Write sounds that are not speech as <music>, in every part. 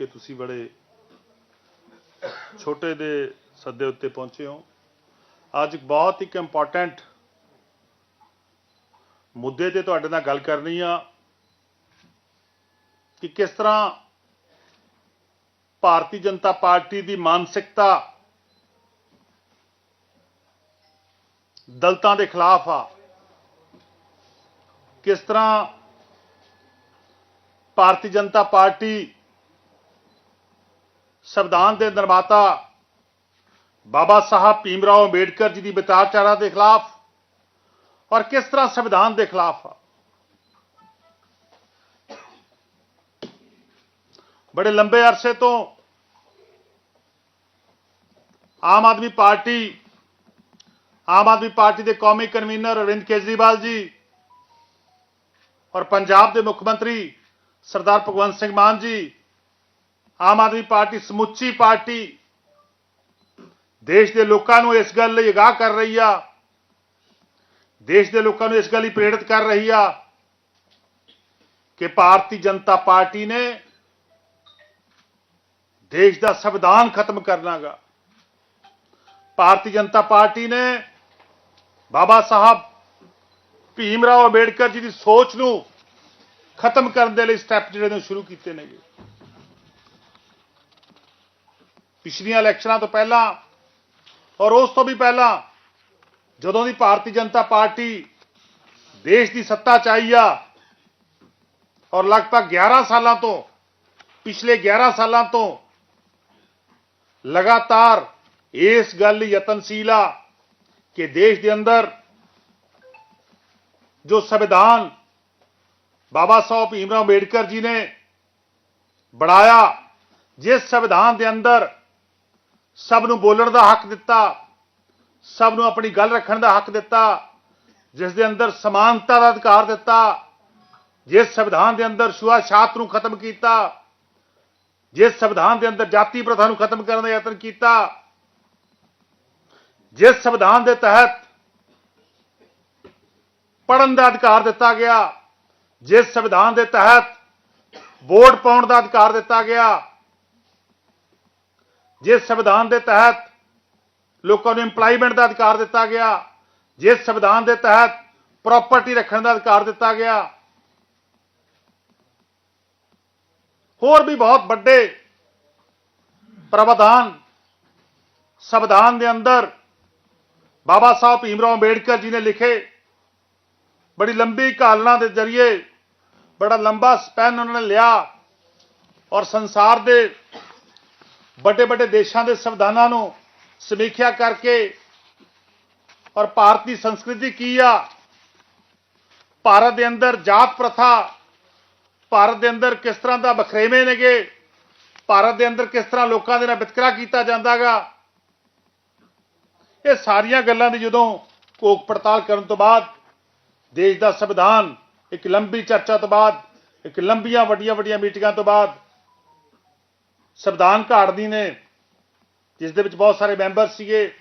ਕਿ ਤੁਸੀਂ ਬੜੇ ਛੋਟੇ ਦੇ ਸੱਦੇ ਉੱਤੇ ਪਹੁੰਚੇ ਹੋ। ਅੱਜ ਬਹੁਤ ਇੱਕ ਇੰਪੋਰਟੈਂਟ ਮੁੱਦੇ ਤੇ ਤੁਹਾਡੇ ਨਾਲ ਗੱਲ ਕਰਨੀ ਆ ਕਿ ਕਿਸ ਤਰ੍ਹਾਂ ਭਾਰਤੀ ਜਨਤਾ ਪਾਰਟੀ ਦੀ ਮਾਨਸਿਕਤਾ ਦਲਤਾਂ ਦੇ ਖਿਲਾਫ ਆ। ਕਿਸ ਤਰ੍ਹਾਂ ਭਾਰਤੀ ਜਨਤਾ ਪਾਰਟੀ ਸੰਵਿਧਾਨ ਦੇ ਨਿਰਮਾਤਾ ਬਾਬਾ ਸਾਹਿਬ ਭੀਮਰਾਓ ਅੰਬੇਡਕਰ ਜੀ ਦੀ ਵਿਚਾਰਚਾਰਾ ਦੇ ਖਿਲਾਫ ਔਰ ਕਿਸ ਤਰ੍ਹਾਂ ਸੰਵਿਧਾਨ ਦੇ ਖਿਲਾਫ ਬੜੇ ਲੰਬੇ ਅਰਸੇ ਤੋਂ ਆਮ ਆਦਮੀ ਪਾਰਟੀ, ਆਮ ਆਦਮੀ ਪਾਰਟੀ ਦੇ ਕੌਮੀ ਕਨਵੀਨਰ ਅਰਵਿੰਦ ਕੇਜਰੀਵਾਲ ਜੀ ਔਰ ਪੰਜਾਬ ਦੇ ਮੁੱਖ ਮੰਤਰੀ ਸਰਦਾਰ ਭਗਵੰਤ ਸਿੰਘ ਮਾਨ ਜੀ ਆਮ ਆਦਮੀ ਪਾਰਟੀ, ਸਮੁੱਚੀ ਪਾਰਟੀ ਦੇਸ਼ ਦੇ ਲੋਕਾਂ ਨੂੰ ਇਸ ਗੱਲ ਲਈ ਅਗਾਹ ਕਰ ਰਹੀ ਆ। ਦੇਸ਼ ਦੇ ਲੋਕਾਂ ਨੂੰ ਇਸ ਗੱਲ ਲਈ ਪ੍ਰੇਰਿਤ ਕਰ ਰਹੀ ਆ ਕਿ ਭਾਰਤੀ ਜਨਤਾ ਪਾਰਟੀ ਨੇ ਦੇਸ਼ ਦਾ ਸੰਵਿਧਾਨ ਖਤਮ ਕਰਨਾਗਾ। ਭਾਰਤੀ ਜਨਤਾ ਪਾਰਟੀ ਨੇ ਬਾਬਾ ਸਾਹਿਬ ਭੀਮ ਰਾਓ ਅੰਬੇਡਕਰ ਜੀ ਦੀ ਸੋਚ ਨੂੰ ਖਤਮ ਕਰਨ ਦੇ ਲਈ ਸਟੈਪ ਜਿਹੜੇ ਨੇ ਸ਼ੁਰੂ ਕੀਤੇ ਨੇਗੇ। ਪਿਛਲੀਆਂ ਇਲੈਕਸ਼ਨਾਂ ਤੋਂ ਪਹਿਲਾਂ ਔਰ ਉਸ ਤੋਂ ਵੀ ਪਹਿਲਾਂ ਜਦੋਂ ਦੀ ਭਾਰਤੀ ਜਨਤਾ ਪਾਰਟੀ ਦੇਸ਼ ਦੀ ਸੱਤਾ 'ਚ ਆਈ ਆ ਔਰ ਲਗਭਗ 11 ਸਾਲਾਂ ਤੋਂ, ਪਿਛਲੇ 11 ਸਾਲਾਂ ਤੋਂ ਲਗਾਤਾਰ ਇਸ ਗੱਲ ਲਈ ਯਤਨਸ਼ੀਲ ਆ ਕਿ ਦੇਸ਼ ਦੇ ਅੰਦਰ ਜੋ ਸੰਵਿਧਾਨ ਬਾਬਾ ਸਾਹਿਬ ਭੀਮਰਾਓ ਅੰਬੇਡਕਰ ਜੀ ਨੇ ਬਣਾਇਆ, ਜਿਸ ਸੰਵਿਧਾਨ ਦੇ ਅੰਦਰ ਸਭ ਨੂੰ ਬੋਲਣ ਦਾ ਹੱਕ ਦਿੱਤਾ, ਸਭ ਨੂੰ ਆਪਣੀ ਗੱਲ ਰੱਖਣ ਦਾ ਹੱਕ ਦਿੱਤਾ, ਜਿਸ ਦੇ ਅੰਦਰ ਸਮਾਨਤਾ ਦਾ ਅਧਿਕਾਰ ਦਿੱਤਾ, ਜਿਸ ਸੰਵਿਧਾਨ ਦੇ ਅੰਦਰ ਛੂਆ-ਛਾਤ ਨੂੰ ਖਤਮ ਕੀਤਾ, ਜਿਸ ਸੰਵਿਧਾਨ ਦੇ ਅੰਦਰ ਜਾਤੀ ਪ੍ਰਥਾ ਨੂੰ ਖਤਮ ਕਰਨ ਦਾ ਯਤਨ ਕੀਤਾ, ਜਿਸ ਸੰਵਿਧਾਨ ਦੇ ਤਹਿਤ ਪੜਨ ਦਾ ਅਧਿਕਾਰ ਦਿੱਤਾ ਗਿਆ, ਜਿਸ ਸੰਵਿਧਾਨ ਦੇ ਤਹਿਤ ਵੋਟ ਪਾਉਣ ਦਾ ਅਧਿਕਾਰ ਦਿੱਤਾ ਗਿਆ ਜਿਸ ਸੰਵਿਧਾਨ ਦੇ ਤਹਿਤ ਲੋਕਾਂ ਨੂੰ ਇੰਪਲਾਈਮੈਂਟ ਦਾ ਅਧਿਕਾਰ ਦਿੱਤਾ ਗਿਆ, ਜਿਸ ਸੰਵਿਧਾਨ ਦੇ ਤਹਿਤ ਪ੍ਰਾਪਰਟੀ ਰੱਖਣ ਦਾ ਅਧਿਕਾਰ ਦਿੱਤਾ ਗਿਆ, ਹੋਰ ਵੀ ਬਹੁਤ ਵੱਡੇ ਪ੍ਰਾਵਧਾਨ ਸੰਵਿਧਾਨ ਦੇ ਅੰਦਰ ਬਾਬਾ ਸਾਹਿਬ ਭੀਮਰਾਓ ਅੰਬੇਡਕਰ ਜੀ ਨੇ ਲਿਖੇ, ਬੜੀ ਲੰਬੀ ਕਾਲਨਾ ਦੇ ਜ਼ਰੀਏ, ਬੜਾ ਲੰਬਾ ਸਪੈਨ ਉਹਨਾਂ ਨੇ ਲਿਆ ਔਰ ਸੰਸਾਰ ਦੇ ਵੱਡੇ ਵੱਡੇ ਦੇਸ਼ਾਂ ਦੇ ਸੰਵਿਧਾਨਾਂ ਨੂੰ ਸਮੀਖਿਆ ਕਰਕੇ ਔਰ ਭਾਰਤੀ ਸੰਸਕ੍ਰਿਤੀ ਕੀ ਆ? ਭਾਰਤ ਦੇ ਅੰਦਰ ਜਾਤ ਪ੍ਰਥਾ, ਭਾਰਤ ਦੇ ਅੰਦਰ ਕਿਸ ਤਰ੍ਹਾਂ ਦਾ ਬਖਰੇਵੇਂ ਨੇਗੇ, ਭਾਰਤ ਦੇ ਅੰਦਰ ਕਿਸ ਤਰ੍ਹਾਂ ਲੋਕਾਂ ਦੇ ਨਾਲ ਵਿਤਕਰਾ ਕੀਤਾ ਜਾਂਦਾਗਾ? ਇਹ ਸਾਰੀਆਂ ਗੱਲਾਂ ਦੀ ਜਦੋਂ ਕੋਕ ਪੜਤਾਲ ਕਰਨ ਤੋਂ ਬਾਅਦ, ਦੇਸ਼ ਦਾ ਸੰਵਿਧਾਨ ਇੱਕ ਲੰਬੀ ਚਰਚਾ ਤੋਂ ਬਾਅਦ, ਇੱਕ ਲੰਬੀਆਂ ਵੱਡੀਆਂ ਵੱਡੀਆਂ ਮੀਟਿੰਗਾਂ ਤੋਂ ਬਾਅਦ ਸੰਵਿਧਾਨ ਘਾੜਦੀ ਨੇ, ਜਿਸ ਦੇ ਵਿੱਚ ਬਹੁਤ ਸਾਰੇ ਮੈਂਬਰ ਸੀਗੇ।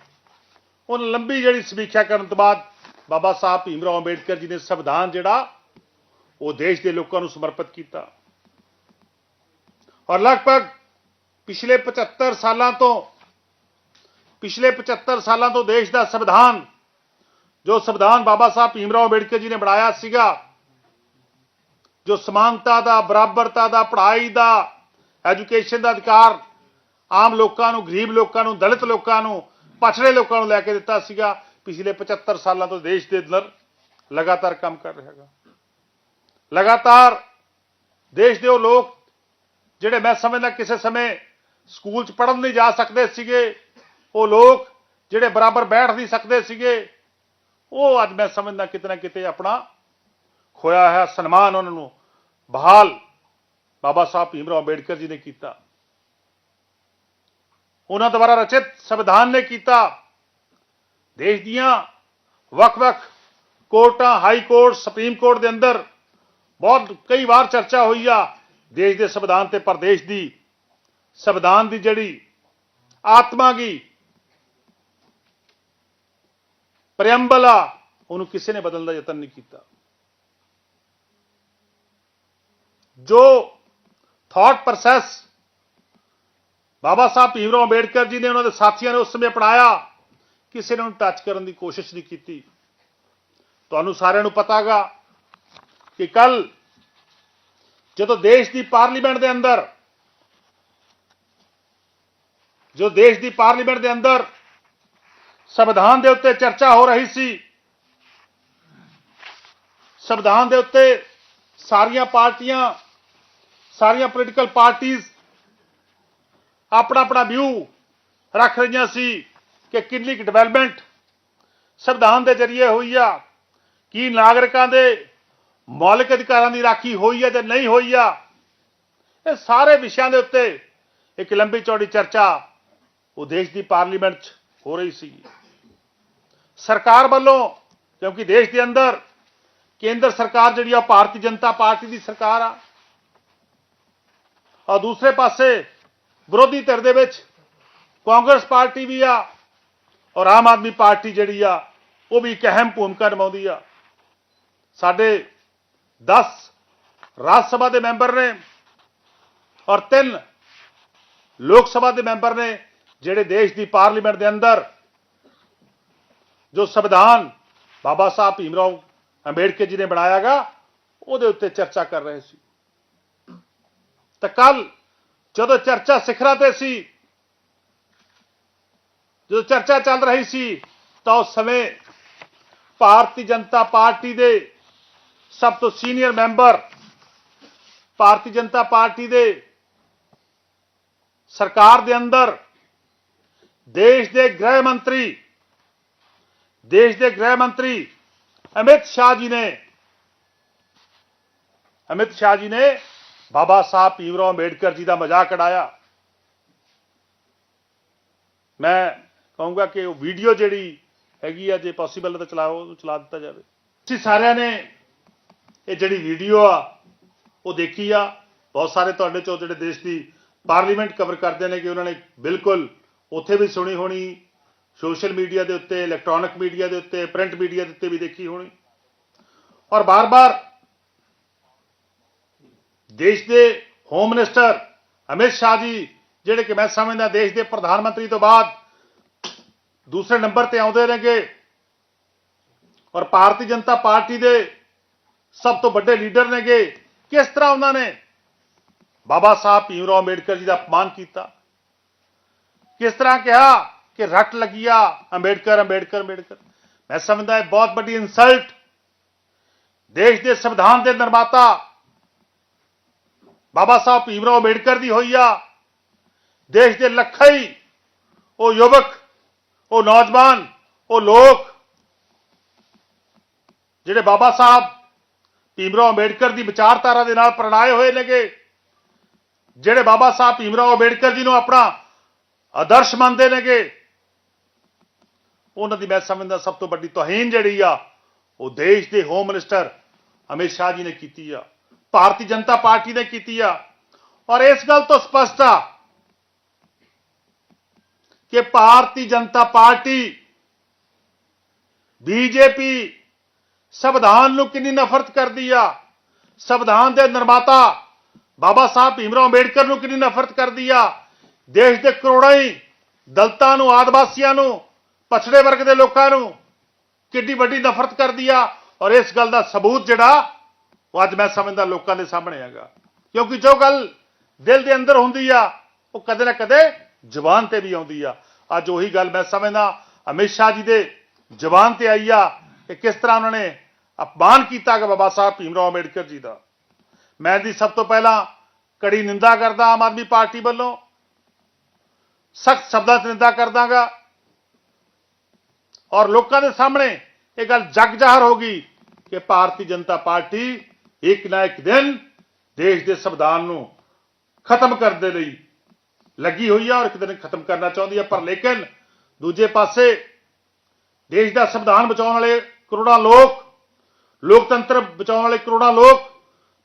ਉਹ ਲੰਬੀ ਜਿਹੜੀ ਸਮੀਖਿਆ ਕਰਨ ਤੋਂ ਬਾਅਦ ਬਾਬਾ ਸਾਹਿਬ ਭੀਮ ਰਾਓ ਅੰਬੇਡਕਰ ਜੀ ਨੇ ਸੰਵਿਧਾਨ ਜਿਹੜਾ, ਉਹ ਦੇਸ਼ ਦੇ ਲੋਕਾਂ ਨੂੰ ਸਮਰਪਿਤ ਕੀਤਾ। ਔਰ ਲਗਭਗ ਪਿਛਲੇ 75 ਸਾਲਾਂ ਤੋਂ, ਪਿਛਲੇ 75 ਸਾਲਾਂ ਤੋਂ ਦੇਸ਼ ਦਾ ਸੰਵਿਧਾਨ ਜੋ ਸੰਵਿਧਾਨ ਬਾਬਾ ਸਾਹਿਬ ਭੀਮ ਰਾਓ ਅੰਬੇਡਕਰ ਜੀ ਨੇ ਬਣਾਇਆ ਸੀਗਾ, ਜੋ ਸਮਾਨਤਾ ਦਾ, ਬਰਾਬਰਤਾ ਦਾ, ਪੜ੍ਹਾਈ ਦਾ ਐਜੂਕੇਸ਼ਨ ਦਾ ਅਧਿਕਾਰ ਆਮ ਲੋਕਾਂ ਨੂੰ, ਗਰੀਬ ਲੋਕਾਂ ਨੂੰ, ਦਲਿਤ ਲੋਕਾਂ ਨੂੰ, ਪਛੜੇ ਲੋਕਾਂ ਨੂੰ ਲੈ ਕੇ ਦਿੱਤਾ ਸੀਗਾ। ਪਿਛਲੇ 75 ਸਾਲਾਂ ਤੋਂ ਦੇਸ਼ ਦੇ ਅੰਦਰ ਲਗਾਤਾਰ ਕੰਮ ਕਰ ਰਿਹਾ ਹੈਗਾ। ਲਗਾਤਾਰ ਦੇਸ਼ ਦੇ ਉਹ ਲੋਕ ਜਿਹੜੇ ਮੈਂ ਸਮਝਦਾ ਕਿਸੇ ਸਮੇਂ ਸਕੂਲ 'ਚ ਪੜ੍ਹਨ ਨਹੀਂ ਜਾ ਸਕਦੇ ਸੀਗੇ, ਉਹ ਲੋਕ ਜਿਹੜੇ ਬਰਾਬਰ ਬੈਠ ਨਹੀਂ ਸਕਦੇ ਸੀਗੇ, ਉਹ ਅੱਜ ਮੈਂ ਸਮਝਦਾ ਕਿਤੇ ਨਾ ਕਿਤੇ ਆਪਣਾ ਖੋਇਆ ਹੈ ਸਨਮਾਨ ਉਹਨਾਂ ਨੂੰ ਬਹਾਲ ਬਾਬਾ ਸਾਹਿਬ ਭੀਮ ਰਾਓ ਅੰਬੇਡਕਰ ਜੀ ਨੇ ਕੀਤਾ। ਉਹਨਾਂ ਦੁਆਰਾ ਰਚਿਤ ਸੰਵਿਧਾਨ ਨੇ ਕੀਤਾ। ਦੇਸ਼ ਦੀਆਂ ਵੱਖ-ਵੱਖ ਕੋਰਟਾਂ, ਹਾਈ ਕੋਰਟ, ਸੁਪਰੀਮ ਕੋਰਟ ਦੇ ਅੰਦਰ ਬਹੁਤ ਕਈ ਵਾਰ ਚਰਚਾ ਹੋਈ ਆ ਦੇਸ਼ ਦੇ ਸੰਵਿਧਾਨ ਤੇ ਪ੍ਰਦੇਸ਼ ਦੀ। ਸੰਵਿਧਾਨ ਦੀ ਜਿਹੜੀ ਆਤਮਾ ਗਈ ਪ੍ਰੀਐਮਬਲ ਆ, ਉਹਨੂੰ ਕਿਸੇ ਨੇ ਬਦਲਣ ਦਾ ਯਤਨ ਨਹੀਂ ਕੀਤਾ। ਜੋ ਥਾਟ ਪ੍ਰੋਸੈਸ ਬਾਬਾ ਸਾਹਿਬ ਭੀਮਰਾਓ ਅੰਬੇਡਕਰ ਜੀ ਨੇ ਉਹਨਾਂ ਦੇ ਸਾਥੀਆਂ ਨੇ ਉਸ ਸਮੇਂ ਅਪਣਾਇਆ। ਕਿਸੇ ਨੇ ਉਹਨੂੰ ਟੱਚ ਕਰਨ ਦੀ ਕੋਸ਼ਿਸ਼ ਨਹੀਂ ਕੀਤੀ। ਤੁਹਾਨੂੰ ਸਾਰਿਆਂ ਨੂੰ ਪਤਾਗਾ ਕਿ ਕੱਲ ਜਦੋਂ ਦੇਸ਼ ਦੀ ਪਾਰਲੀਮੈਂਟ ਦੇ ਅੰਦਰ ਜੋ ਦੇਸ਼ ਦੀ ਪਾਰਲੀਮੈਂਟ ਦੇ ਅੰਦਰ ਸੰਵਿਧਾਨ ਦੇ ਉੱਤੇ ਚਰਚਾ ਹੋ ਰਹੀ ਸੀ, ਸੰਵਿਧਾਨ ਦੇ ਉੱਤੇ ਸਾਰੀਆਂ ਪਾਰਟੀਆਂ ਸਾਰੀਆਂ ਪੋਲੀਟੀਕਲ ਪਾਰਟੀਆਂ ਆਪਣਾ ਆਪਣਾ ਵਿਊ ਰੱਖ ਰਹੀਆਂ ਸੀ ਕਿ ਕਿੰਨੀ ਕੁ ਡਿਵੈਲਪਮੈਂਟ ਸੰਵਿਧਾਨ ਦੇ ਜ਼ਰੀਏ ਹੋਈ ਆ, ਕੀ ਨਾਗਰਿਕਾਂ ਦੇ ਮੌਲਿਕ ਅਧਿਕਾਰਾਂ ਦੀ ਰਾਖੀ ਹੋਈ ਆ ਜਾਂ ਨਹੀਂ ਹੋਈ ਆ, ਇਹ ਸਾਰੇ ਵਿਸ਼ਿਆਂ ਦੇ ਉੱਤੇ ਇੱਕ ਲੰਬੀ ਚੌੜੀ ਚਰਚਾ ਉਹ ਦੇਸ਼ ਦੀ ਪਾਰਲੀਮੈਂਟ 'ਚ ਹੋ ਰਹੀ ਸੀ। ਸਰਕਾਰ ਵੱਲੋਂ, ਕਿਉਂਕਿ ਦੇਸ਼ ਦੇ ਅੰਦਰ ਕੇਂਦਰ ਸਰਕਾਰ ਜਿਹੜੀ ਆ ਭਾਰਤੀ ਜਨਤਾ ਪਾਰਟੀ ਦੀ ਸਰਕਾਰ ਆ ਔਰ ਦੂਸਰੇ ਪਾਸੇ ਵਿਰੋਧੀ ਧਿਰ ਦੇ ਵਿੱਚ ਕਾਂਗਰਸ ਪਾਰਟੀ ਵੀ ਆ ਔਰ ਆਮ ਆਦਮੀ ਪਾਰਟੀ ਜਿਹੜੀ ਆ, ਉਹ ਵੀ ਇੱਕ ਅਹਿਮ ਭੂਮਿਕਾ ਨਿਭਾਉਂਦੀ ਆ। ਸਾਡੇ 10 ਰਾਜ ਸਭਾ ਦੇ ਮੈਂਬਰ ਨੇ ਔਰ ਤਿੰਨ ਲੋਕ ਸਭਾ ਦੇ ਮੈਂਬਰ ਨੇ ਜਿਹੜੇ ਦੇਸ਼ ਦੀ ਪਾਰਲੀਮੈਂਟ ਦੇ ਅੰਦਰ ਜੋ ਸੰਵਿਧਾਨ ਬਾਬਾ ਸਾਹਿਬ ਭੀਮ ਰਾਓ ਅੰਬੇਡਕਰ ਜੀ ਨੇ ਬਣਾਇਆਗਾ, ਉਹਦੇ ਉੱਤੇ ਚਰਚਾ ਕਰ ਰਹੇ ਸੀ। ਤਾਂ ਕੱਲ ਜਦੋਂ ਚਰਚਾ ਸਿਖਰਾਂ ਤੇ ਸੀ, ਜਦੋਂ ਚਰਚਾ ਚੱਲ ਰਹੀ ਸੀ, ਤਾਂ ਉਸ ਸਮੇਂ ਭਾਰਤੀ ਜਨਤਾ ਪਾਰਟੀ ਦੇ ਸਭ ਤੋਂ senior member, Bharatiya Janata party ਦੇ ਸਰਕਾਰ ਦੇ ਅੰਦਰ, ਦੇਸ਼ ਦੇ ਗ੍ਰਹਿ ਮੰਤਰੀ, ਦੇਸ਼ ਦੇ ਗ੍ਰਹਿ ਮੰਤਰੀ ਅਮਿਤ ਸ਼ਾਹ ਜੀ ਨੇ, ਅਮਿਤ ਸ਼ਾਹ ਜੀ ਨੇ ਬਾਬਾ ਸਾਹਿਬ ਭੀਮਰਾਓ ਅੰਬੇਡਕਰ ਜੀ ਦਾ ਮਜ਼ਾਕ ਉਡਾਇਆ। ਮੈਂ ਕਹੂੰਗਾ ਕਿ ਉਹ ਵੀਡੀਓ ਜਿਹੜੀ ਹੈਗੀ ਆ, ਜੇ ਪੋਸੀਬਲ ਹੈ ਤਾਂ ਚਲਾਓ ਉਹਨੂੰ ਚਲਾ ਦਿੱਤਾ ਜਾਵੇ। ਤੁਸੀਂ ਸਾਰਿਆਂ ਨੇ ਇਹ ਜਿਹੜੀ ਵੀਡੀਓ ਆ, ਉਹ ਦੇਖੀ ਆ। ਬਹੁਤ ਸਾਰੇ ਤੁਹਾਡੇ ਚੋਂ ਜਿਹੜੇ ਦੇਸ਼ ਦੀ ਪਾਰਲੀਮੈਂਟ ਕਵਰ ਕਰਦੇ ਨੇ ਕਿ ਉਹਨਾਂ ਨੇ ਬਿਲਕੁਲ ਉੱਥੇ ਵੀ ਸੁਣੀ ਹੋਣੀ, ਸੋਸ਼ਲ ਮੀਡੀਆ ਦੇ ਉੱਤੇ ਇਲੈਕਟ੍ਰੋਨਿਕ ਮੀਡੀਆ ਦੇ ਉੱਤੇ ਪ੍ਰਿੰਟ ਮੀਡੀਆ ਦੇ ਉੱਤੇ ਵੀ ਦੇਖੀ ਹੋਣੀ। ਔਰ ਬਾਰ-ਬਾਰ ਦੇਸ਼ ਦੇ ਹੋਮ ਮਿਨਿਸਟਰ ਅਮਿਤ ਸ਼ਾਹ ਜੀ, ਜਿਹੜੇ ਕਿ ਮੈਂ ਸਮਝਦਾ ਦੇਸ਼ ਦੇ ਪ੍ਰਧਾਨ ਮੰਤਰੀ ਤੋਂ ਬਾਅਦ ਦੂਸਰੇ ਨੰਬਰ ਤੇ ਆਉਂਦੇ ਨੇਗੇ ਔਰ ਭਾਰਤੀ ਜਨਤਾ ਪਾਰਟੀ ਦੇ ਸਭ ਤੋਂ ਵੱਡੇ ਲੀਡਰ ਨੇਗੇ। ਕਿਸ ਤਰ੍ਹਾਂ ਉਹਨਾਂ ਨੇ ਬਾਬਾ ਸਾਹਿਬ ਭੀਮ ਰਾਓ ਅੰਬੇਡਕਰ ਜੀ ਦਾ ਅਪਮਾਨ ਕੀਤਾ? ਕਿਸ ਤਰ੍ਹਾਂ ਕਿਹਾ ਕਿ ਰੱਟ ਲੱਗਿਆ ਅੰਬੇਡਕਰ ਅੰਬੇਡਕਰ ਅੰਬੇਡਕਰ? ਮੈਂ ਸਮਝਦਾ ਇਹ ਬਹੁਤ ਵੱਡੀ ਇਨਸਲਟ ਦੇਸ਼ ਦੇ ਸੰਵਿਧਾਨ ਦੇ ਨਿਰਮਾਤਾ ਬਾਬਾ ਸਾਹਿਬ ਭੀਮਰਾਓ ਅੰਬੇਡਕਰ ਦੀ ਹੋਈ ਆ। ਦੇਸ਼ ਦੇ ਲੱਖਾਂ ਹੀ ਉਹ ਯੁਵਕ, ਉਹ ਨੌਜਵਾਨ, ਉਹ ਲੋਕ ਜਿਹੜੇ ਬਾਬਾ ਸਾਹਿਬ ਭੀਮਰਾਓ ਅੰਬੇਡਕਰ ਦੀ ਵਿਚਾਰਧਾਰਾ ਦੇ ਨਾਲ ਪ੍ਰਣਾਏ ਹੋਏ ਨੇਗੇ, ਜਿਹੜੇ ਬਾਬਾ ਸਾਹਿਬ ਭੀਮਰਾਓ ਅੰਬੇਡਕਰ ਜੀ ਨੂੰ ਆਪਣਾ ਆਦਰਸ਼ ਮੰਨਦੇ ਨੇਗੇ, ਉਹਨਾਂ ਦੀ ਮੈਂ ਸਮਝਦਾ ਸਭ ਤੋਂ ਵੱਡੀ ਤੋਹੀਨ ਜਿਹੜੀ ਆ, ਉਹ ਦੇਸ਼ ਦੇ ਹੋਮ ਮਿਨਿਸਟਰ ਅਮਿਤ ਸ਼ਾਹ ਜੀ ਨੇ ਕੀਤੀ ਆ। ਭਾਰਤੀ ਜਨਤਾ ਪਾਰਟੀ ਨੇ ਕੀਤੀ ਆ। ਔਰ ਇਸ ਗੱਲ ਤੋਂ ਸਪਸ਼ਟ ਆ ਕਿ ਭਾਰਤੀ ਜਨਤਾ ਪਾਰਟੀ ਬੀਜੇਪੀ ਸੰਵਿਧਾਨ ਨੂੰ ਕਿੰਨੀ ਨਫ਼ਰਤ ਕਰਦੀ ਆ। ਸੰਵਿਧਾਨ ਦੇ ਨਿਰਮਾਤਾ ਬਾਬਾ ਸਾਹਿਬ ਭੀਮਰਾਓ ਅੰਬੇਡਕਰ ਨੂੰ ਕਿੰਨੀ ਨਫ਼ਰਤ ਕਰਦੀ ਆ। ਦੇਸ਼ ਦੇ ਕਰੋੜਾਂ ਹੀ ਦਲਤਾਂ ਨੂੰ, ਆਦਿਵਾਸੀਆਂ ਨੂੰ, ਪਛੜੇ ਵਰਗ ਦੇ ਲੋਕਾਂ ਨੂੰ ਕਿੰਨੀ ਵੱਡੀ ਨਫ਼ਰਤ ਕਰਦੀ ਆ। ਔਰ ਇਸ ਗੱਲ ਦਾ ਸਬੂਤ ਜਿਹੜਾ ਉਹ ਅੱਜ ਮੈਂ ਸਮਝਦਾ ਲੋਕਾਂ ਦੇ ਸਾਹਮਣੇ ਹੈਗਾ। ਕਿਉਂਕਿ ਜੋ ਗੱਲ ਦਿਲ ਦੇ ਅੰਦਰ ਹੁੰਦੀ ਆ, ਉਹ ਕਦੇ ਨਾ ਕਦੇ ਜ਼ੁਬਾਨ ਤੇ ਵੀ ਆਉਂਦੀ ਆ। ਅੱਜ ਉਹੀ ਗੱਲ ਮੈਂ ਸਮਝਦਾ, ਅਮਿਤ ਸ਼ਾਹ ਜੀ ਦੇ ਜ਼ੁਬਾਨ ਤੇ ਆਈ ਆ ਕਿ ਕਿਸ ਤਰ੍ਹਾਂ ਉਹਨਾਂ ਨੇ ਅਪਮਾਨ ਕੀਤਾ ਕਿ ਬਾਬਾ ਸਾਹਿਬ ਭੀਮ ਰਾਓ ਅੰਬੇਡਕਰ ਜੀ ਦਾ। ਮੈਂ ਦੀ ਸਭ ਤੋਂ ਪਹਿਲਾਂ ਕੜੀ ਨਿੰਦਾ ਕਰਦਾ ਆਮ ਆਦਮੀ ਪਾਰਟੀ ਵੱਲੋਂ। ਸਖਤ ਸ਼ਬਦਾਂ 'ਚ ਨਿੰਦਾ ਕਰਦਾਗਾ ਔਰ ਲੋਕਾਂ ਦੇ ਸਾਹਮਣੇ ਇਹ ਗੱਲ ਜਗ ਜ਼ਾਹਰ ਹੋ ਗਈ ਕਿ ਭਾਰਤੀ ਜਨਤਾ ਪਾਰਟੀ ਇੱਕ ਨਾ ਇੱਕ ਦਿਨ ਦੇਸ਼ ਦੇ ਸੰਵਿਧਾਨ ਨੂੰ ਖਤਮ ਕਰਨ ਦੇ ਲਈ ਲੱਗੀ ਹੋਈ ਹੈ ਔਰ ਇੱਕ ਦਿਨ ਖਤਮ ਕਰਨਾ ਚਾਹੁੰਦੀ ਹੈ ਪਰ ਲੇਕਿਨ ਦੂਜੇ ਪਾਸੇ ਦੇਸ਼ ਦਾ ਸੰਵਿਧਾਨ ਬਚਾਉਣ ਵਾਲੇ ਕਰੋੜਾਂ ਲੋਕ, ਲੋਕਤੰਤਰ ਬਚਾਉਣ ਵਾਲੇ ਕਰੋੜਾਂ ਲੋਕ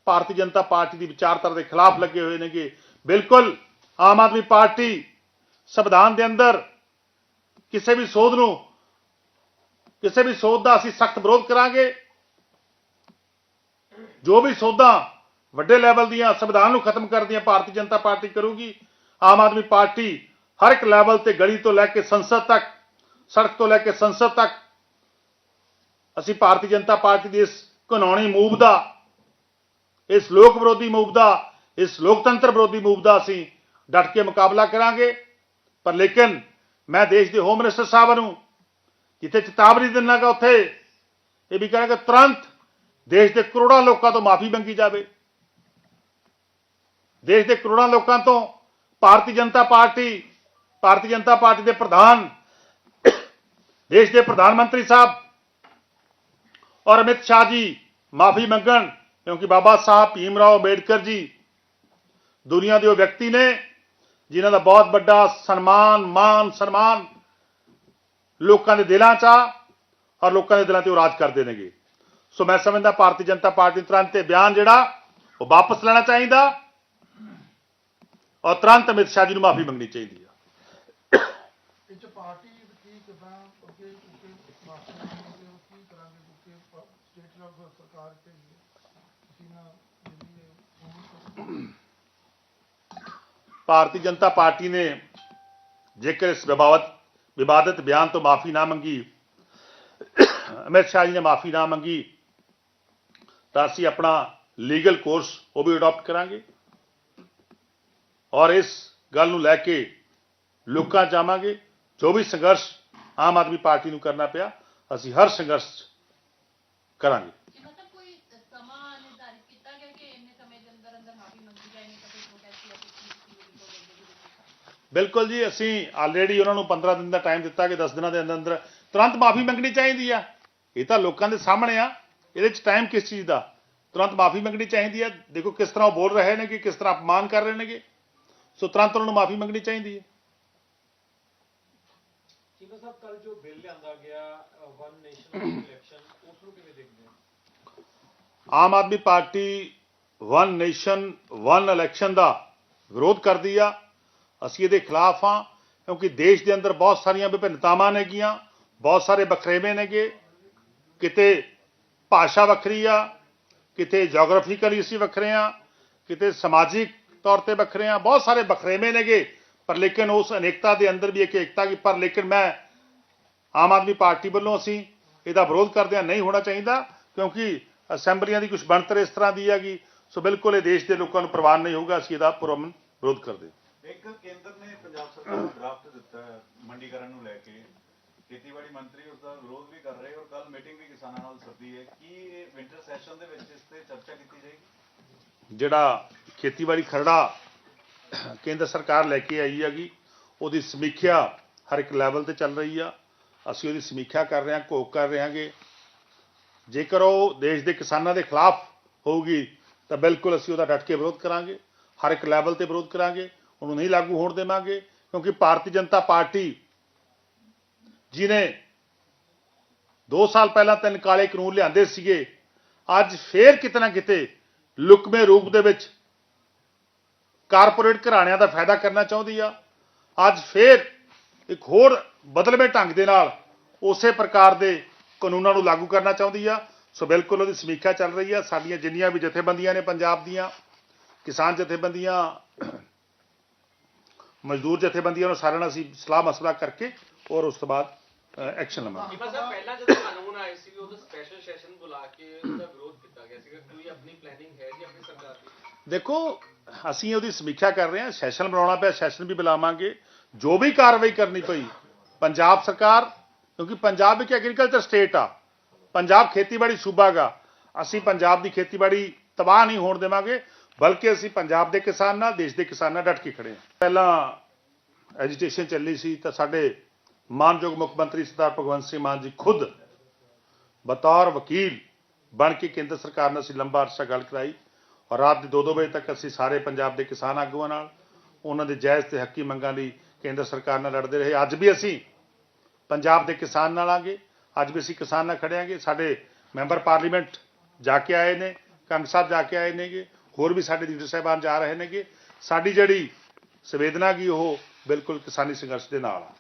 ਭਾਰਤੀ ਜਨਤਾ ਪਾਰਟੀ ਦੀ ਵਿਚਾਰਧਾਰਾ ਦੇ ਖਿਲਾਫ ਲੱਗੇ ਹੋਏ ਨੇਗੇ। ਬਿਲਕੁਲ ਆਮ ਆਦਮੀ ਪਾਰਟੀ ਸੰਵਿਧਾਨ ਦੇ ਅੰਦਰ ਕਿਸੇ ਵੀ ਸੋਧ ਨੂੰ, ਕਿਸੇ ਵੀ ਸੋਧ ਦਾ ਅਸੀਂ ਸਖਤ ਵਿਰੋਧ ਕਰਾਂਗੇ। ਜੋ ਵੀ ਸੋਧਾਂ ਵੱਡੇ ਲੈਵਲ ਦੀਆਂ ਸੰਵਿਧਾਨ ਨੂੰ ਖਤਮ ਕਰਦੀਆਂ ਭਾਰਤੀ ਜਨਤਾ ਪਾਰਟੀ ਕਰੂਗੀ, ਆਮ ਆਦਮੀ ਪਾਰਟੀ ਹਰ ਇੱਕ ਲੈਵਲ ਤੇ ਗਲੀ ਤੋਂ ਲੈ ਕੇ ਸੰਸਦ ਤੱਕ, ਸੜਕ ਤੋਂ ਲੈ ਕੇ ਸੰਸਦ ਤੱਕ, ਅਸੀਂ ਭਾਰਤੀ ਜਨਤਾ ਪਾਰਟੀ ਦੀ ਇਸ ਕਾਨੂੰਨੀ ਮੂਵ ਦਾ, ਇਸ ਲੋਕ ਵਿਰੋਧੀ ਮੂਵ ਦਾ, ਇਸ ਲੋਕਤੰਤਰ ਵਿਰੋਧੀ ਮੂਵ ਦਾ ਅਸੀਂ ਡਟ ਕੇ ਮੁਕਾਬਲਾ ਕਰਾਂਗੇ। ਪਰ ਲੇਕਿਨ ਮੈਂ ਦੇਸ਼ ਦੇ ਹੋਮ ਮਿਨਿਸਟਰ ਸਾਹਿਬ ਨੂੰ ਜਿੱਥੇ ਚੇਤਾਵਨੀ ਦਿੰਨਾਗਾ ਉੱਥੇ, ਇਹ ਵੀ ਕਹਾਂਗਾ, ਤੁਰੰਤ ਦੇਸ਼ ਦੇ ਕਰੋੜਾਂ ਲੋਕਾਂ ਤੋਂ ਮਾਫੀ ਮੰਗੀ ਜਾਵੇ। ਦੇਸ਼ ਦੇ ਕਰੋੜਾਂ ਲੋਕਾਂ ਤੋਂ ਭਾਰਤੀ ਜਨਤਾ ਪਾਰਟੀ, ਭਾਰਤੀ ਜਨਤਾ ਪਾਰਟੀ ਦੇ ਪ੍ਰਧਾਨ, ਦੇਸ਼ ਦੇ ਪ੍ਰਧਾਨ ਮੰਤਰੀ ਸਾਹਿਬ ਔਰ ਅਮਿਤ ਸ਼ਾਹ ਜੀ ਮਾਫੀ ਮੰਗਣ, ਕਿਉਂਕਿ ਬਾਬਾ ਸਾਹਿਬ ਭੀਮ ਰਾਓ ਅੰਬੇਡਕਰ ਜੀ ਦੁਨੀਆ ਦੇ ਉਹ ਵਿਅਕਤੀ ਨੇ ਜਿਨ੍ਹਾਂ ਦਾ ਬਹੁਤ ਵੱਡਾ ਸਨਮਾਨ, ਮਾਨ, ਸਨਮਾਨ ਲੋਕਾਂ ਦੇ ਦਿਲਾਂ 'ਚ ਆ ਔਰ ਲੋਕਾਂ ਦੇ ਦਿਲਾਂ ਤੇ ਉਹ ਰਾਜ ਕਰਦੇ ਨੇਗੇ। ਸੋ ਮੈਂ ਸਮਝਦਾ ਭਾਰਤੀ ਜਨਤਾ ਪਾਰਟੀ ਤੁਰੰਤ ਇਹ ਬਿਆਨ ਜਿਹੜਾ ਉਹ ਵਾਪਸ ਲੈਣਾ ਚਾਹੀਦਾ ਔਰ ਤੁਰੰਤ ਅਮਿਤ ਸ਼ਾਹ ਜੀ ਨੂੰ ਮਾਫੀ ਮੰਗਣੀ ਚਾਹੀਦੀ ਆ ਇਹ ਚ ਪਾਰਟੀ ਕੀ ਕਿਦਾਂ ਅੱਗੇ ਕਿਉਂਕਿ ਮਾਸਟਰ ਜੀ ਦੇ ਉਹ ਕੀ ਕਰਾਂਗੇ ਕਿਉਂਕਿ ਪ- ਸਟੇਟ ਲੈਵਲ ਸਰਕਾਰ ਤੇ ਹੀ ਹੈ। ਅਸੀਂ ਨਾ ਜਿਹੜੀ ਇਹ ਉਮੀਦ ਭਾਰਤੀ ਜਨਤਾ ਪਾਰਟੀ ਨੇ ਜੇਕਰ ਇਸ ਵਿਵਾਦਤ ਵਿਵਾਦਤ ਬਿਆਨ ਤੋਂ ਮਾਫੀ ਨਾ ਮੰਗੀ <coughs> ਅਮਿਤ ਸ਼ਾਹ ਜੀ ਨੇ ਮਾਫੀ ਨਾ ਮੰਗੀ ਤਾਂ ਅਸੀਂ ਆਪਣਾ ਲੀਗਲ ਕੋਰਸ ਉਹ ਵੀ ਅਡਾਪਟ ਕਰਾਂਗੇ। ਔਰ ਇਸ ਗੱਲ ਨੂੰ ਲੈ ਕੇ ਲੋਕਾਂ 'ਚ ਜਾਵਾਂਗੇ ਜੋ ਵੀ ਸੰਘਰਸ਼ ਆਮ ਆਦਮੀ ਪਾਰਟੀ ਨੂੰ ਕਰਨਾ ਪਿਆ ਅਸੀਂ ਹਰ ਸੰਘਰਸ਼ ਕਰਾਂਗੇ। ਬਿਲਕੁਲ ਜੀ ਅਸੀਂ ਆਲਰੇਡੀ ਉਹਨਾਂ ਨੂੰ 15 ਦਿਨ ਦਾ ਟਾਈਮ ਦਿੱਤਾ ਕਿ 10 ਦਿਨਾਂ ਦੇ ਅੰਦਰ ਅੰਦਰ ਤੁਰੰਤ ਮਾਫੀ ਮੰਗਣੀ ਚਾਹੀਦੀ ਆ। ਇਹ ਤਾਂ ਲੋਕਾਂ ਦੇ ਸਾਹਮਣੇ ਆ। ਇਹਦੇ ਚ ਟਾਈਮ ਕਿਸ ਚੀਜ਼ ਦਾ? ਤੁਰੰਤ ਮਾਫੀ ਮੰਗਣੀ ਚਾਹੀਦੀ ਆ ਦੇਖੋ ਕਿਸ ਤਰ੍ਹਾਂ ਉਹ ਬੋਲ ਰਹੇ ਨੇ ਕਿ ਕਿਸ ਤਰ੍ਹਾਂ ਅਪਮਾਨ ਕਰ ਰਹੇ ਨੇਗੇ। ਸੋ ਤੁਰੰਤ ਉਹਨਾਂ ਨੂੰ ਮਾਫੀ ਮੰਗਣੀ ਚਾਹੀਦੀ ਹੈ। ਚੀਮਾ ਸਾਹਿਬ ਕੱਲ ਜੋ ਬਿੱਲ ਲਿਆਂਦਾ ਗਿਆ ਵਨ ਨੇਸ਼ਨ ਇਲੈਕਸ਼ਨ ਉਸ ਨੂੰ ਕਿਵੇਂ ਦੇਖਦੇ ਹੋ? Aam Aadmi party one nation one election ਦਾ ਵਿਰੋਧ ਕਰਦੀ ਆ। ਅਸੀਂ ਇਹਦੇ ਖਿਲਾਫ ਆ ਕਿਉਂਕਿ ਦੇਸ਼ ਦੇ ਅੰਦਰ ਬਹੁਤ ਸਾਰੀਆਂ ਵਿਭਿੰਨਤਾਵਾਂ ਨੇਗੀਆਂ ਬਹੁਤ ਸਾਰੇ ਬਖਰੇਵੇਂ ਨੇਗੇ। ਕਿਤੇ ਭਾਸ਼ਾ ਵੱਖਰੀ ਆ, ਕਿਤੇ ਜੀਓਗ੍ਰਾਫਿਕਲੀ ਅਸੀਂ ਵੱਖਰੇ ਆ, ਕਿਤੇ ਸਮਾਜਿਕ ਤੌਰ ਤੇ ਵੱਖਰੇ ਆ, ਬਹੁਤ ਸਾਰੇ ਵੱਖਰੇਵੇਂ ਨੇਗੇ, ਪਰ ਲੇਕਿਨ ਉਸ ਅਨੇਕਤਾ ਦੇ ਅੰਦਰ ਵੀ ਇੱਕ ਏਕਤਾ ਕੀ, ਪਰ ਲੇਕਿਨ ਮੈਂ ਆਮ ਆਦਮੀ ਪਾਰਟੀ ਵੱਲੋਂ ਅਸੀਂ ਇਹਦਾ ਵਿਰੋਧ ਕਰਦੇ ਹਾਂ ਨਹੀਂ ਹੋਣਾ ਚਾਹੀਦਾ, ਕਿਉਂਕਿ ਅਸੈਂਬਲੀਆਂ ਦੀ ਕੁਝ ਬਣਤਰ ਇਸ ਤਰ੍ਹਾਂ ਦੀ ਹੈਗੀ, ਸੋ ਬਿਲਕੁਲ ਇਹ ਦੇਸ਼ ਦੇ ਲੋਕਾਂ ਨੂੰ ਪ੍ਰਵਾਨ ਨਹੀਂ ਹੋਊਗਾ, ਅਸੀਂ ਇਹਦਾ ਪੁਰਮਨ ਵਿਰੋਧ ਕਰਦੇ ਇੱਕ ਕੇਂਦਰ ਨੇ ਪੰਜਾਬ ਸਰਕਾਰ ਨੂੰ ਡਰਾਫਟ ਦਿੱਤਾ ਮੰਡੀਕਰਨ ਨੂੰ ਲੈ ਕੇ। ਖੇਤੀਬਾੜੀ ਮੰਤਰੀ ਉਸ ਦਾ ਵਿਰੋਧ ਵੀ ਕਰ ਰਹੇ ਔਰ ਕੱਲ ਮੀਟਿੰਗ ਵੀ ਕਿਸਾਨਾਂ ਨਾਲ ਸੱਦੀ ਹੈ। ਕੀ ਇਹ ਵਿੰਟਰ ਸੈਸ਼ਨ ਦੇ ਵਿੱਚ ਇਸ ਤੇ ਚਰਚਾ ਕੀਤੀ ਜਾਏਗੀ? ਜਿਹੜਾ ਖੇਤੀਬਾੜੀ ਖਰੜਾ ਕੇਂਦਰ ਸਰਕਾਰ ਲੈ ਕੇ ਆਈ ਹੈਗੀ, ਉਹਦੀ ਸਮੀਖਿਆ ਹਰ ਇੱਕ ਲੈਵਲ ਤੇ ਚੱਲ ਰਹੀ ਆ। ਅਸੀਂ ਉਹਦੀ ਸਮੀਖਿਆ ਕਰ ਰਹੇ ਹਾਂ, ਘੋਖ ਕਰ ਰਹੇ ਹਾਂਗੇ। ਜੇਕਰ ਉਹ ਦੇਸ਼ ਦੇ ਕਿਸਾਨਾਂ ਦੇ ਖਿਲਾਫ ਹੋਊਗੀ, ਤਾਂ ਬਿਲਕੁਲ ਅਸੀਂ ਉਹਦਾ ਡਟ ਕੇ ਵਿਰੋਧ ਕਰਾਂਗੇ। ਹਰ ਇੱਕ ਲੈਵਲ ਤੇ ਵਿਰੋਧ ਕਰਾਂਗੇ। ਉਹਨੂੰ ਨਹੀਂ ਲਾਗੂ ਹੋਣ ਦੇਵਾਂਗੇ, ਕਿਉਂਕਿ ਭਾਰਤੀ ਜਨਤਾ ਪਾਰਟੀ ਜਿਨੇ 2 ਸਾਲ ਪਹਿਲਾਂ ਤਿੰਨ ਕਾਲੇ ਕਾਨੂੰਨ ਲਿਆਂਦੇ ਸੀਗੇ, ਅੱਜ ਫੇਰ ਕਿਤੇ ਨਾ ਕਿਤੇ ਲੁਕਵੇਂ ਰੂਪ ਦੇ ਵਿੱਚ ਕਾਰਪੋਰੇਟ ਘਰਾਣਿਆਂ ਦਾ ਫਾਇਦਾ ਕਰਨਾ ਚਾਹੁੰਦੀ ਆ। ਅੱਜ ਫੇਰ ਇੱਕ ਹੋਰ ਬਦਲਵੇਂ ਢੰਗ ਦੇ ਨਾਲ ਉਸੇ ਪ੍ਰਕਾਰ ਦੇ ਕਾਨੂੰਨਾਂ ਨੂੰ ਲਾਗੂ ਕਰਨਾ ਚਾਹੁੰਦੀ ਆ। ਸੋ ਬਿਲਕੁਲ ਉਹਦੀ ਸਮੀਖਿਆ ਚੱਲ ਰਹੀ ਆ। ਸਾਡੀਆਂ ਜਿੰਨੀਆਂ ਵੀ ਜਥੇਬੰਦੀਆਂ ਨੇ ਪੰਜਾਬ ਦੀਆਂ, ਕਿਸਾਨ ਜਥੇਬੰਦੀਆਂ, ਮਜ਼ਦੂਰ ਜਥੇਬੰਦੀਆਂ ਨੂੰ ਸਾਰਿਆਂ ਨਾਲ ਅਸੀਂ ਸਲਾਹ ਮਸਲਾ ਕਰਕੇ ਔਰ ਉਸ ਤੋਂ ਬਾਅਦ ਐਕਸ਼ਨ ਲਵਾਂਗੇ ਚੀਮਾ ਸਾਹਿਬ ਪਹਿਲਾਂ ਜਦੋਂ ਕਾਨੂੰਨ ਆਏ ਸੀ ਉਦੋਂ ਸਪੈਸ਼ਲ ਸੈਸ਼ਨ ਬੁਲਾ ਕੇ ਉਹਦਾ ਵਿਰੋਧ ਕੀਤਾ ਗਿਆ ਸੀਗਾ ਕੋਈ ਆਪਣੀ ਪਲੈਨਿੰਗ ਹੈ ਜੀ ਆਪਣੀ ਸਰਕਾਰ ਦੀ? ਦੇਖੋ ਅਸੀਂ ਉਹਦੀ ਸਮੀਖਿਆ ਕਰ ਰਹੇ ਹਾਂ ਸੈਸ਼ਨ ਬਣਾਉਣਾ ਪਿਆ ਸੈਸ਼ਨ ਵੀ ਬੁਲਾਵਾਂਗੇ। ਜੋ ਵੀ ਕਾਰਵਾਈ ਕਰਨੀ ਪਈ ਪੰਜਾਬ ਸਰਕਾਰ ਕਿਉਂਕਿ ਪੰਜਾਬ ਇੱਕ ਐਗਰੀਕਲਚਰ ਸਟੇਟ ਆ ਪੰਜਾਬ ਖੇਤੀਬਾੜੀ ਸੂਬਾ ਗਾ ਅਸੀਂ ਪੰਜਾਬ ਦੀ ਖੇਤੀਬਾੜੀ ਤਬਾਹ ਨਹੀਂ ਹੋਣ ਦੇਵਾਂਗੇ ਬਲਕਿ ਅਸੀਂ ਪੰਜਾਬ ਦੇ ਕਿਸਾਨ ਨਾਲ ਦੇਸ਼ ਦੇ ਕਿਸਾਨਾਂ ਨਾਲ ਡਟ ਕੇ ਖੜੇ ਹਾਂ। ਪਹਿਲਾਂ ਐਜੀਟੇਸ਼ਨ ਚੱਲੀ ਸੀ ਤਾਂ ਸਾਡੇ ਮਾਨਯੋਗ ਮੁੱਖ ਮੰਤਰੀ ਸਰਦਾਰ ਭਗਵੰਤ ਸਿੰਘ ਮਾਨ ਜੀ ਖੁਦ ਬਤੌਰ ਵਕੀਲ ਬਣ ਕੇ ਕੇਂਦਰ ਸਰਕਾਰ ਨਾਲ ਅਸੀਂ ਲੰਬਾ ਅਰਸਾ ਗੱਲ ਕਰਾਈ ਔਰ ਰਾਤ ਦੇ 2-2 ਵਜੇ ਤੱਕ ਅਸੀਂ ਸਾਰੇ ਪੰਜਾਬ ਦੇ ਕਿਸਾਨ ਆਗੂਆਂ ਨਾਲ, ਉਹਨਾਂ ਦੇ ਜਾਇਜ਼ ਤੇ ਹੱਕੀ ਮੰਗਾਂ ਲਈ ਕੇਂਦਰ ਸਰਕਾਰ ਨਾਲ ਲੜਦੇ ਰਹੇ। ਅੱਜ ਵੀ ਅਸੀਂ ਪੰਜਾਬ ਦੇ ਕਿਸਾਨ ਨਾਲ ਆਂਗੇ, ਅੱਜ ਵੀ ਅਸੀਂ ਕਿਸਾਨ ਨਾਲ ਖੜਿਆਂਗੇ ਸਾਡੇ ਮੈਂਬਰ ਪਾਰਲੀਮੈਂਟ ਜਾ ਕੇ ਆਏ ਨੇ, ਕੰਗ ਸਾਹਿਬ ਜਾ ਕੇ ਆਏ ਨੇਗੇ, ਹੋਰ ਵੀ ਸਾਡੇ ਲੀਡਰ ਸਾਹਿਬਾਨ ਜਾ ਰਹੇ ਨੇਗੇ। ਸਾਡੀ ਜਿਹੜੀ ਸੰਵੇਦਨਾ ਗੀ ਉਹ ਬਿਲਕੁਲ ਕਿਸਾਨੀ ਸੰਘਰਸ਼ ਦੇ ਨਾਲ ਆ।